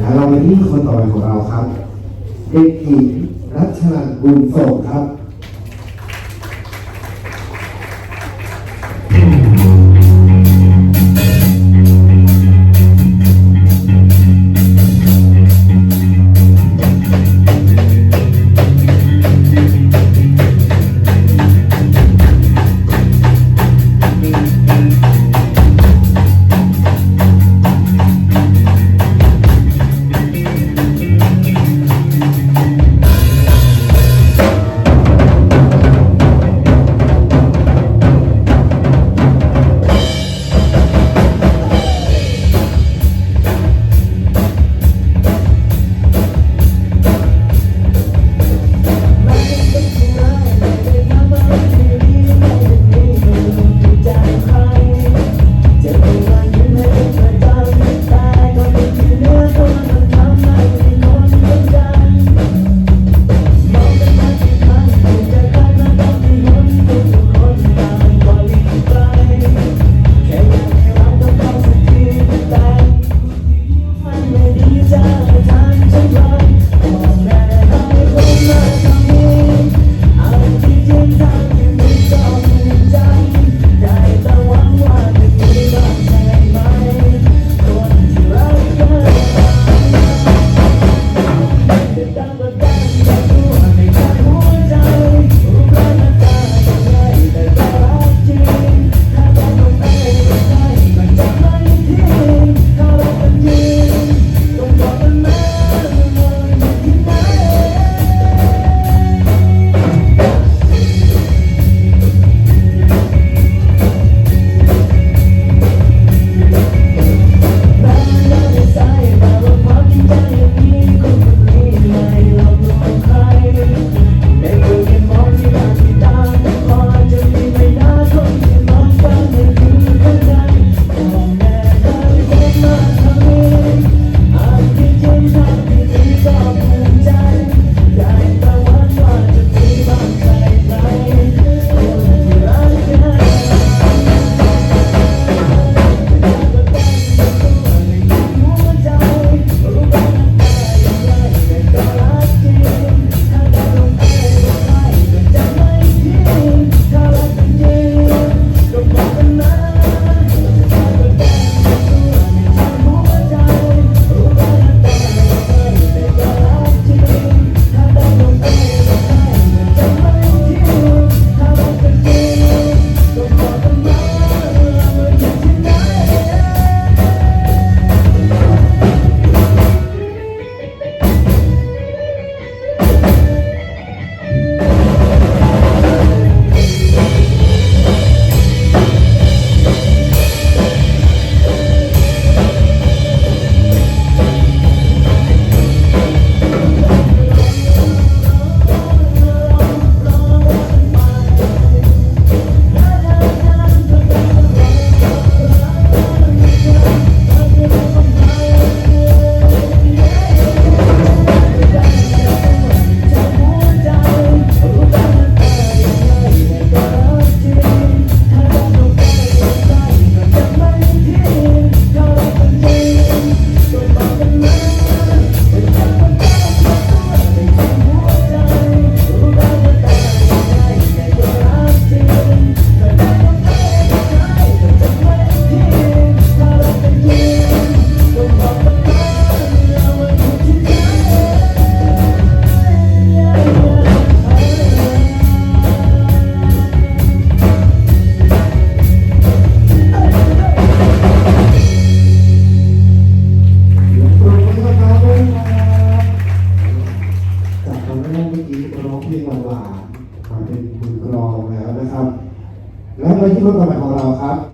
นะเราไปที่คนต่อไปของเราครับ เด็กหญิงรัชรันบุญส่งครับ เมื่อกี้ร้องเพลงหวานๆมาเป็นมือกรองแล้วนะครับ แล้วเราที่รถกระบะของเราครับ